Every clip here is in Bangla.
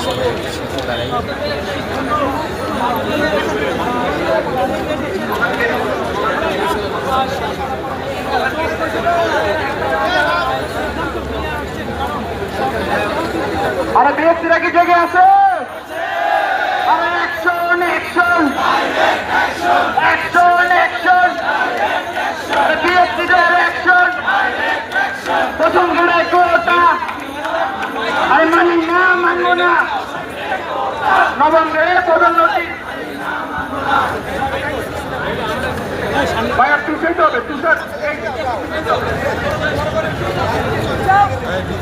সবাই সাথে দাঁড়াই আরে ব্যক্তিরা কি জেগে আছে আরে অ্যাকশন অ্যাকশন অ্যাকশন অ্যাকশন আরে ব্যক্তিদের অ্যাকশন প্রথম গড়ায় কোটা আরে মানি না মানবো না নভেম্বরে পদোন্নতি ভাই আর টু সেট হবে টু সেট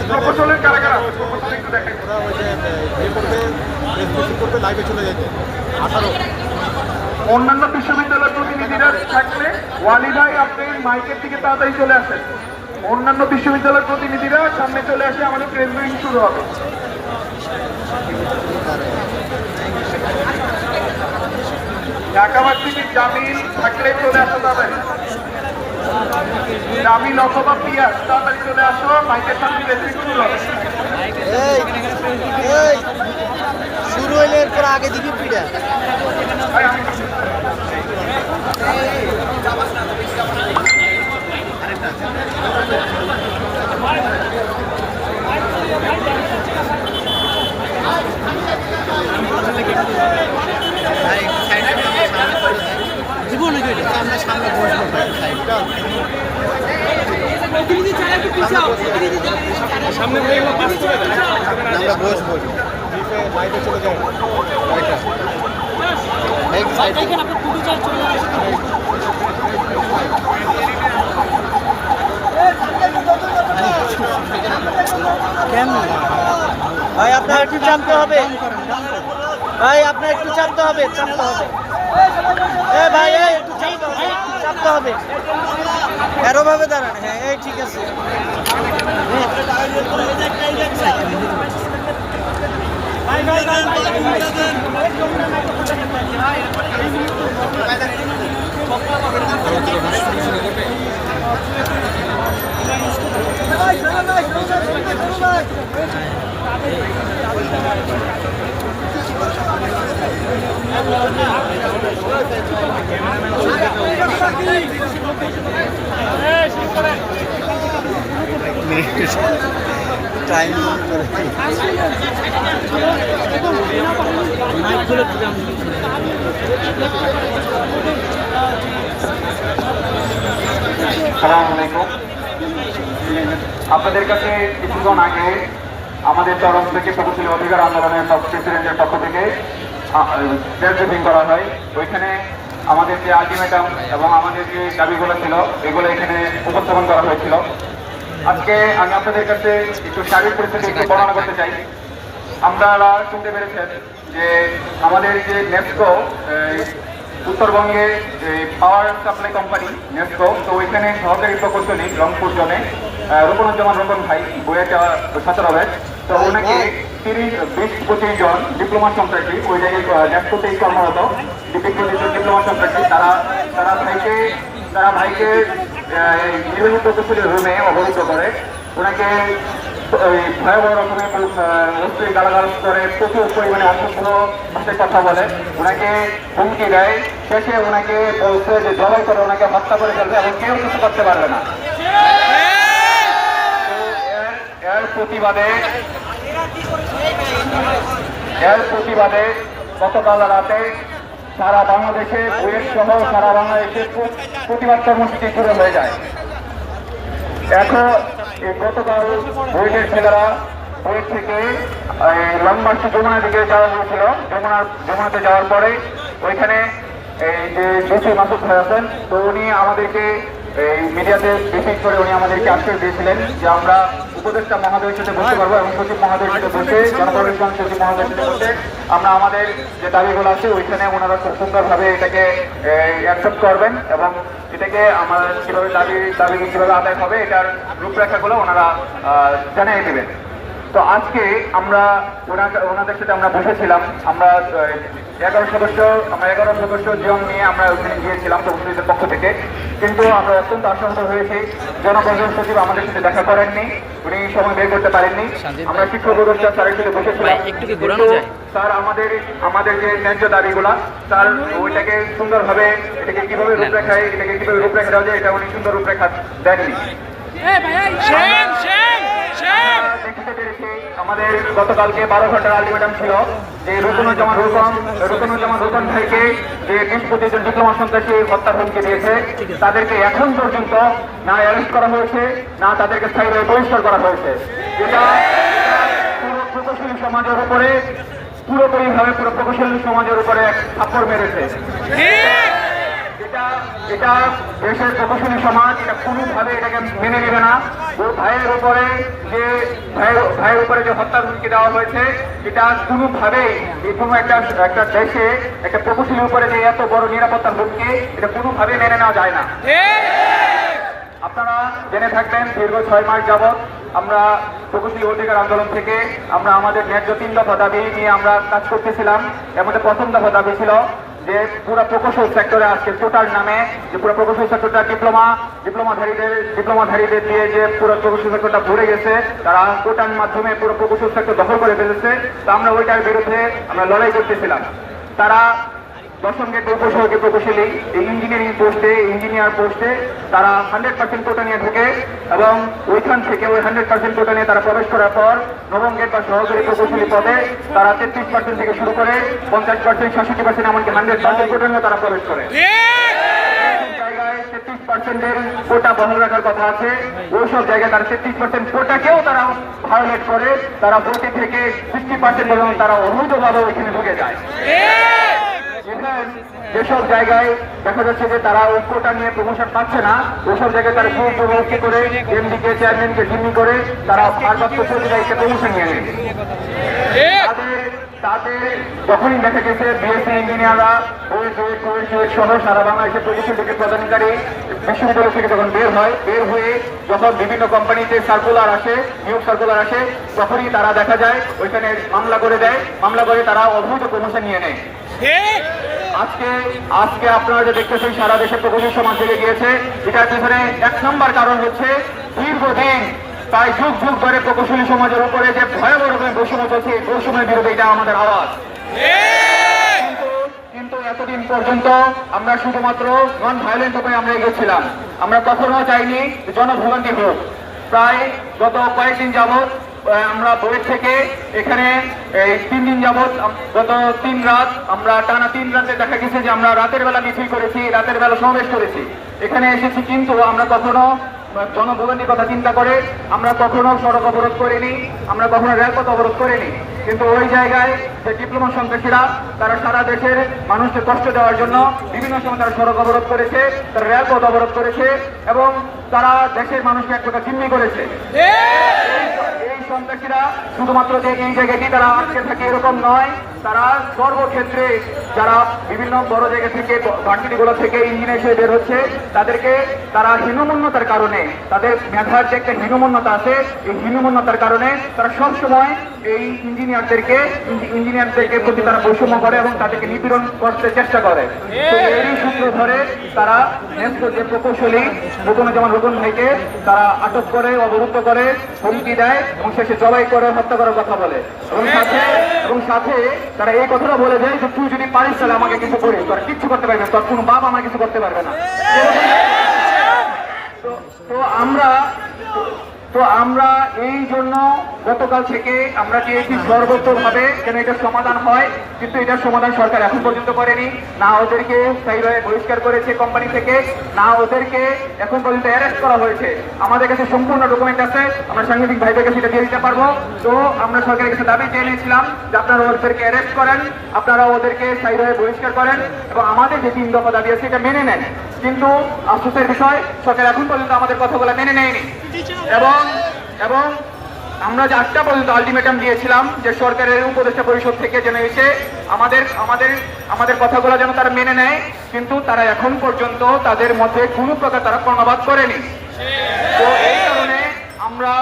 প্রকৌশলের কারা কারা প্রকৌশল একটু দেখেন ওরা ওই যে ইয়ে ফেসবুক করবে লাইভে চলে যেতে। আঠারো। অন্যান্য বিশ্ববিদ্যালয়ের প্রতিনিধিরা থাকলে ওয়ালি ভাই আপনি মাইকের দিকে তাড়াতাড়ি চলে আসেন অন্যান্য বিশ্ববিদ্যালয়ের প্রতিনিধিরা সামনে চলে আসে, আমাদের প্রেস ব্রিফিং শুরু হবে। ঢাকা ভার্সিটির জামিল থাকলে চলে আসো তাড়াতাড়ি। জামিল অথবা পিয়াস তাড়াতাড়ি চলে আসো মাইকের সামনে ব্রিফিং শুরু শুরু হইলে এরপর আগে দিবি পিড়া আমি- দিব নাকি আমরা সামনে বসবো সাইডটা সামনে আমরা বসবো। চলে সাইডে কেমন? ভাই আপনার একটু চাপতে হবে। ভাই আপনার একটু চাপতে হবে চাপতে হবে। ভাই এই একটু চাপতে হবে চাপতে হবে এরো ভাবে দাঁড়ান হ্যাঁ এই ঠিক আছে টাইম সালাম আলাইকুম। আপনাদের কাছে কিছুক্ষণ আগে আমাদের তরফ থেকে প্রগতিশীল অধিকার আন্দোলনের প্রেসিডেন্টের পক্ষ থেকে ব্রিফিং করা হয়। ওইখানে আমাদের যে আলটিমেটাম এবং আমাদের যে দাবিগুলো ছিল, এগুলো এখানে উপস্থাপন করা হয়েছিল। আজকে আমি আপনাদের কাছে একটু শারীরিক পরিস্থিতি একটু বর্ণনা করতে চাই। আপনারা শুনতে পেরেছেন যে আমাদের যে নেস্কো উত্তরবঙ্গে পাওয়ার সাপ্লাই কোম্পানি, নেস্কো, তো ওইখানে সহকারী প্রকৌশলী রংপুর জনে রূপনুজ্জামান রতন ভাই বইয়েটা ছাত্রাবাস তো ওনাকে তিরিশ বিশ পঁচিশ জন ডিপ্লোমা কন্ট্রাক্টরি ওই জায়গায় নেস্কোতেই কর্মরত ডিপ্লোমা কন্ট্রাক্টরি তারা তারা ভাইকে তারা ভাইকে আহ, এই রুমে অবরুদ্ধ করে। ওনাকে ওই ভয়াবহ রকমের অস্ত্রী গালাগাল করে প্রচুর পরিমাণে অসংখ্য ভাষায় কথা বলে। ওনাকে হুমকি দেয়। শেষে ওনাকে বলছে যে জবাই করে ওনাকে হত্যা করে ফেলবে এবং কেউ কিছু করতে পারবে না। এর- প্রতিবাদে এর প্রতিবাদে গতকাল রাতে সারা বাংলাদেশে বুয়েট সহ সারা বাংলাদেশে প্র- প্রতিবাদ কর্মসূচি শুরু হয়ে যায়। এখন গতকাল বুয়েটের ছেলেরা বুয়েট থেকে লং মার্চ যমুনার দিকে যাওয়া হয়েছিল। যমুনার, যমুনাতে যাওয়ার পরে ওইখানে এই যে ডিসি মাসুদ ভাই আছেন, তো উনি আমাদেরকে এই মিডিয়াতে ব্রিফিং করে উনি আমাদেরকে আশ্বাস দিয়েছিলেন যে আমরা উপদেষ্টা মহোদয়ের সাথে বসতে পারব এবং সচিব মহোদয়ের সাথে বসে জনপ্রশাসন সচিব মহোদয়ের সাথে বসে আমরা আমাদের যে দাবিগুলো আছে ওইখানে ওনারা খুব সুন্দরভাবে এটাকে অ্যাকসেপ্ট করবেন এবং এটাকে আমার কীভাবে দাবি দাবি কীভাবে আদায় হবে এটার রূপরেখাগুলো ওনারা জানিয়ে দেবেন। তো আজকে আমরা ওনাদের সাথে আমরা বসেছিলাম। আমরা এগারো সদস্য আমরা এগারো সদস্য জন নিয়ে আমরা ওখানে গিয়েছিলাম তহসিলদের পক্ষ থেকে। কিন্তু আমরা অত্যন্ত আশাহত হয়েছি। জনপ্রশাসন সচিব আমাদের সাথে দেখা করেননি। উনি সময় বের করতে পারেননি। আমরা শিক্ষক উপদেষ্টা স্যারের সাথে বসেছিলাম। স্যার আমাদের আমাদের যে ন্যায্য দাবিগুলা স্যার ওইটাকে সুন্দরভাবে এটাকে কীভাবে রূপরেখায় এটাকে কীভাবে রূপরেখা দেওয়া যায় এটা উনি সুন্দর রূপরেখা দেননি। আমাদের গতকালকে বারো ঘণ্টার আলটিমেটাম ছিল যে রুকনুজ্জামান রুকন রুকনুজ্জামান রুকন ভাইকে যে বিশ পঁচিশ জন ডিপ্লোমা সন্ত্রাসী হত্যার হুমকি দিয়েছে, তাদেরকে এখন পর্যন্ত না অ্যারেস্ট করা হয়েছে, না তাদেরকে স্থায়ীভাবে বহিষ্কার করা হয়েছে। যেটা পুরো প্রকৌশলী সমাজের উপরে পুরোপুরিভাবে পুরো প্রকৌশলী সমাজের উপরে এক থাপ্পড় মেরেছে। এটা এটা দেশের প্রকৌশলী সমাজ, এটা কোনোভাবে এটাকে মেনে নেবে না। ও ভাইয়ের উপরে যে, ভাইয়ের ভাইয়ের উপরে যে হত্যার হুমকি দেওয়া হয়েছে, এটা কোনোভাবেই যে কোনো একটা একটা দেশে একটা প্রকৌশলীর উপরে যে এত বড় নিরাপত্তার হুমকি, এটা কোনোভাবে মেনে নেওয়া যায় না। আপনারা জেনে থাকবেন, দীর্ঘ ছয় মাস যাবৎ আমরা প্রকৃতি অধিকার আন্দোলন থেকে আমরা আমাদের ন্যায্য তিন দফা দাবি নিয়ে আমরা কাজ করতেছিলাম। এর মধ্যে প্রথম দফা দাবি ছিল যে পুরো প্রকৌশল সেক্টরে আজকে টোটাল নামে, যে পুরো প্রকৌশল সেক্টরটা ডিপ্লোমা ডিপ্লোমাধারীদের ডিপ্লোমাধারীদের দিয়ে যে পুরো প্রকৌশল সেক্টরটা ভরে গেছে, তারা টোটাল মাধ্যমে পুরো প্রকৌশল সেক্টর দখল করে ফেলেছে। তো আমরা ওইটার বিরুদ্ধে আমরা লড়াই করতেছিলাম। তারা দশম গেট প্রকৌশলী এই ইঞ্জিনিয়ারিং পোস্টে ইঞ্জিনিয়ার পোস্টে তারা হান্ড্রেড পার্সেন্ট কোটা নিয়ে ঢুকে এবং ওইখান থেকে ওই হান্ড্রেড পার্সেন্ট কোটা নিয়ে তারা প্রবেশ করার পর নবম গেট বা সহকারী প্রকৌশলী পদে তারা তেত্রিশ পার্সেন্ট থেকে শুরু করে পঞ্চাশ পার্সেন্ট সাতষট্টি পার্সেন্ট এমনকি হান্ড্রেড পার্সেন্ট কোটা নিয়ে তারা প্রবেশ করে। জায়গায় তেত্রিশ পার্সেন্টের কোটা বহাল রাখার কথা আছে। ওই সব জায়গায় তারা তেত্রিশ পার্সেন্ট কোটাকেও তারা ভায়োলেট করে। তারা ভোটে থেকে সিক্সটি পার্সেন্ট পর্যন্ত তারা অবৈধভাবে ওইখানে ঢুকে যায়। যেসব জায়গায় দেখা যাচ্ছে যে তারা ঐক্যটা নিয়ে প্রমোশন পাচ্ছে না ওইসব জায়গায় তারা প্রমোশন করে, এমডিকে চেয়ারম্যানকে জিম্মি করে তারা ভারপ্রাপ্ত সচিবাইকে প্রমোশন নিয়ে নেয় তাদের যখনই দেখা গেছে বিএসসি ইঞ্জিনিয়াররা সহ সারা বাংলাদেশের প্রযুক্তি থেকে প্রদানকারী বিশ্ববিদ্যালয় থেকে যখন বের হয়, বের হয়ে যখন বিভিন্ন কোম্পানিতে সার্কুলার আসে, নিয়োগ সার্কুলার আসে, তখনই তারা দেখা যায়, ওইখানে মামলা করে দেয়, মামলা করে তারা অবৈধ প্রমোশন নিয়ে নেয়। আজকে আজকে আপনারা যে দেখতেছেন সারা দেশে প্রকৌশল সমাজ থেকে গিয়েছে। এটার পিছনে এক নম্বর কারণ হচ্ছে দীর্ঘদিন প্রায় যুগ যুগ ধরে প্রকৌশলী সমাজের উপরে যে ভয়াবহ রকমের বৈষম্য চলছে বৈষম্যের বিরুদ্ধে এটা আমাদের আওয়াজ। কিন্তু- কিন্তু এতদিন পর্যন্ত আমরা শুধুমাত্র নন ভায়োলেন্ট উপায়ে আমরা এগিয়েছিলাম। আমরা কখনো চাইনি জনভোগান্তি হোক। প্রায় গত কয়েকদিন আহ, আমরা বইয়ের থেকে এখানে, এই তিন দিন যাবৎ গত তিন রাত আমরা টানা তিন রাতে দেখা গেছে যে আমরা রাতের বেলা মিছিল করেছি, রাতের বেলা সমাবেশ করেছি। এখানে এসেছি কিন্তু আমরা কখনো জনভবনের কথা চিন্তা করে আমরা কখনো সড়ক অবরোধ করিনি, আমরা কখনো রেলপথ অবরোধ করিনি। কিন্তু ওই জায়গায় যে ডিপ্লোমা সন্ত্রাসীরা, তারা সারা দেশের মানুষকে কষ্ট দেওয়ার জন্য বিভিন্ন সময় তারা সড়ক অবরোধ করেছে, তারা রেলপথ অবরোধ করেছে এবং তারা দেশের মানুষকে এক প্রকার জিম্মি করেছে। এই সন্ত্রাসীরা শুধুমাত্র যে এই জায়গাটি তারা আটকে থাকে এরকম নয়, তারা সর্বক্ষেত্রে যারা বিভিন্ন বড় জায়গা থেকে ভার্সিটিগুলো থেকে ইঞ্জিনিয়ার এসে বের হচ্ছে, তাদেরকে তারা হীনমন্যতার কারণে, তাদের মেধার যে একটা হীনমন্যতা আছে, এই হীনমন্যতার কারণে তারা সবসময় এই ইঞ্জিনিয়ারদেরকে, ইঞ্জি- ইঞ্জিনিয়ারদেরকে প্রতি তারা বৈষম্য করে এবং তাদেরকে নিপীড়ন করতে চেষ্টা করে। তো এরই সূত্র ধরে তারা ন্যস্ত যে প্রকৌশলী রুকন যেমন রুকন ভাইকে তারা আটক করে, অবরুদ্ধ করে, হুমকি দেয় এবং শেষে জবাই করে হত্যা করার কথা বলে। এবং সাথে এবং সাথে তারা এই কথাটা বলে দেয় যে, তুই যদি পারিস তাহলে আমাকে কিছু করিস। তোর কিচ্ছু করতে পারবে তোর কোনো বাপ আমার কিছু করতে পারবে না। তো আমরা তো আমরা এই জন্য গতকাল থেকে আমরা চেয়েছি সর্বোচ্চভাবে যেন এটা সমাধান হয়, কিন্তু এটার সমাধান সরকার এখন পর্যন্ত করেনি। না ওদেরকে স্থায়ীভাবে বহিষ্কার করেছে কোম্পানি থেকে, না ওদেরকে এখন পর্যন্ত অ্যারেস্ট করা হয়েছে। আমাদের কাছে সম্পূর্ণ ডকুমেন্ট আছে, আমরা সাংবাদিক ভাইদের কাছে এটা দিয়ে দিতে পারব। তো আমরা সরকারের কাছে দাবি চেয়ে নিয়েছিলাম যে আপনারা ওদেরকে অ্যারেস্ট করেন, আপনারা ওদেরকে স্থায়ীভাবে বহিষ্কার করেন এবং আমাদের যে তিন দফা দাবি আছে এটা মেনে নেন। কিন্তু আফসোসের বিষয়, সরকার এখন পর্যন্ত আমাদের কথাগুলো মেনে নেয়নি। এবং এবং আমরা যে আটটা পর্যন্ত আলটিমেটাম দিয়েছিলাম যে সরকারের উপদেষ্টা পরিষদ থেকে যেন এসে আমাদের আমাদের আমাদের কথাগুলো যেন তারা মেনে নেয়, কিন্তু তারা এখন পর্যন্ত তাদের মধ্যে কোনো প্রকার তারা কর্ণপাত করেনি। তো এই কারণে আমরা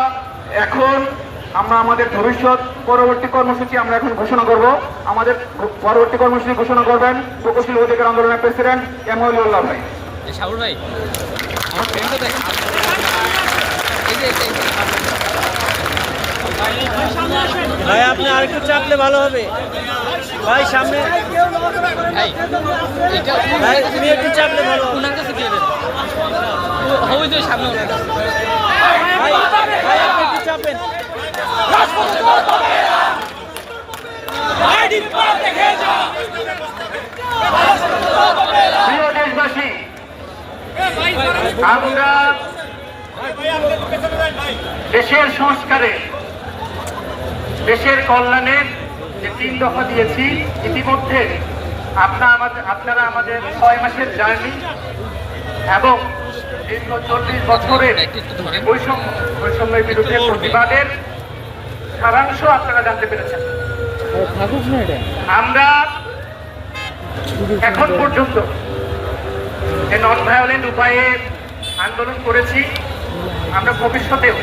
এখন, আমরা আমাদের ভবিষ্যৎ পরবর্তী কর্মসূচি আমরা এখন ঘোষণা করব। আমাদের পরবর্তী কর্মসূচি ঘোষণা করবেন প্রকৌশলী অধিকার আন্দোলনের প্রেসিডেন্ট এম ভাই। ভাই আমার ফ্রেন্ডটা দেখেন এই যে এই যে- ভাই আপনি আর একটু চাপলে ভালো হবে। ভাই সামনে। ভাই তুমি একটু চাপলে ভালো হবে। ওনার কাছে দিয়ে দেন হবে তো সামনে ভাই ভাই আপনি একটু চাপেন। আমরা দেশের সংস্কারে দেশের কল্যাণে যে তিন দফা দিয়েছি, ইতিমধ্যে আপনারা আমাদের আপনারা আমাদের ছয় মাসের জার্নি এবং দীর্ঘ চল্লিশ বছরের বৈষম্য বৈষম্যের বিরুদ্ধে প্রতিবাদের সারাংশ আপনারা জানতে পেরেছেন। আমরা এখন পর্যন্ত যে নন ভায়োলেন্ট উপায়ে আন্দোলন করেছি, আমরা ভবিষ্যতেও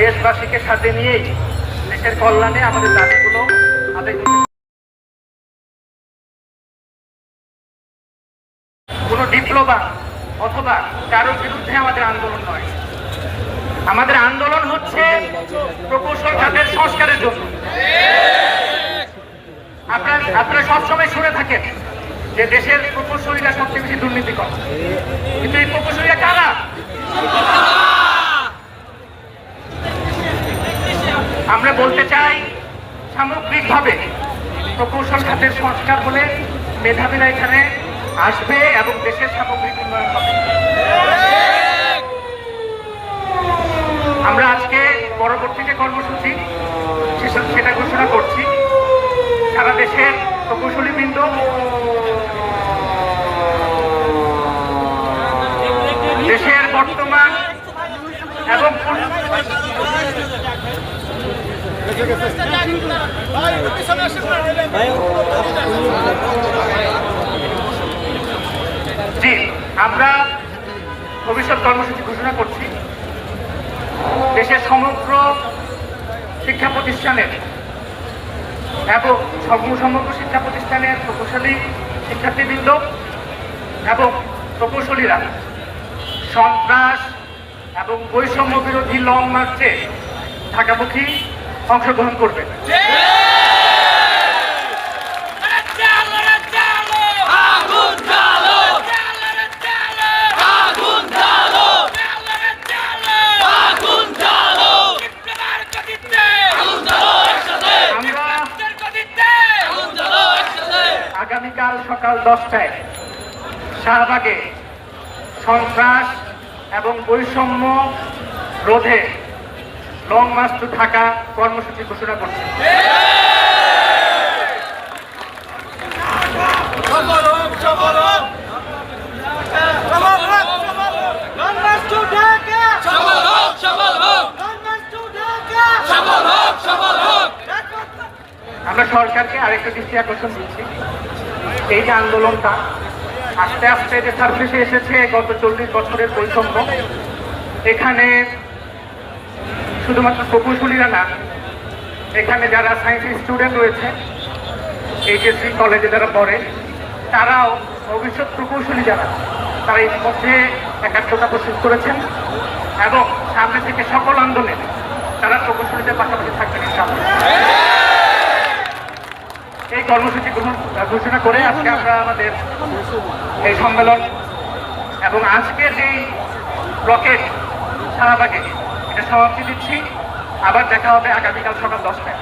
দেশবাসীকে সাথে নিয়েই দেশের কল্যাণে আমাদের দাবিগুলো আদায় করতে কোনো ডিপ্লোমা অথবা কারোর বিরুদ্ধে আমাদের আন্দোলন নয়। আমাদের আন্দোলন হচ্ছে প্রকৌশল খাতের সংস্কারের জন্য। আপনার আপনারা সবসময় শুনে থাকেন যে দেশের প্রকৌশলীরা সবচেয়ে বেশি দুর্নীতি করে। কিন্তু এই প্রকৌশলীরা কারা? আমরা বলতে চাই সামগ্রিকভাবে প্রকৌশল খাতের সংস্কার হলে মেধাবীরা এখানে আসবে এবং দেশের সামগ্রিক উন্নয়ন হবে। আমরা আজকে পরবর্তী যে কর্মসূচি সেটা- ঘোষণা করছি। সারা দেশের প্রকৌশলী বৃন্দ দেশের বর্তমান এবং জি, আমরা ভবিষ্যৎ কর্মসূচি ঘোষণা করছি। দেশের সমগ্র শিক্ষা প্রতিষ্ঠানের এবং সম- সমগ্র শিক্ষা প্রতিষ্ঠানের প্রকৌশলী শিক্ষার্থীবৃন্দ এবং প্রকৌশলীরা সন্ত্রাস এবং বৈষম্য বিরোধী লং মার্চে ঢাকামুখী অংশগ্রহণ করবে। আগামীকাল সকাল দশটায় শাহবাগে সন্ত্রাস এবং বৈষম্য রোধে লং মার্চ টু ঢাকা কর্মসূচি ঘোষণা করছে। আমরা সরকারকে আরেকটা দৃষ্টি আকর্ষণ দিচ্ছি। এই যে আন্দোলনটা, আস্তে আস্তে যে সার্ভিসে এসেছে গত চল্লিশ বছরের বৈষম্য, এখানে শুধুমাত্র প্রকৌশলীরা না এখানে যারা সায়েন্সের স্টুডেন্ট রয়েছে এইচএসসি কলেজে যারা পড়ে, তারাও ভবিষ্যৎ প্রকৌশলী যারা, তারা এই মধ্যে একাত্মতা প্রস্তুত করেছেন এবং সামনে থেকে সকল আন্দোলনে তারা প্রকৌশলীদের পাশাপাশি থাকবেন এই কর্মসূচি ঘোষণা করে আজকে আমরা আমাদের এই সম্মেলন এবং আজকের যেই রকেট শাহবাগে এটা সমাপ্তি দিচ্ছি। আবার দেখা হবে আগামীকাল সকাল দশটায়।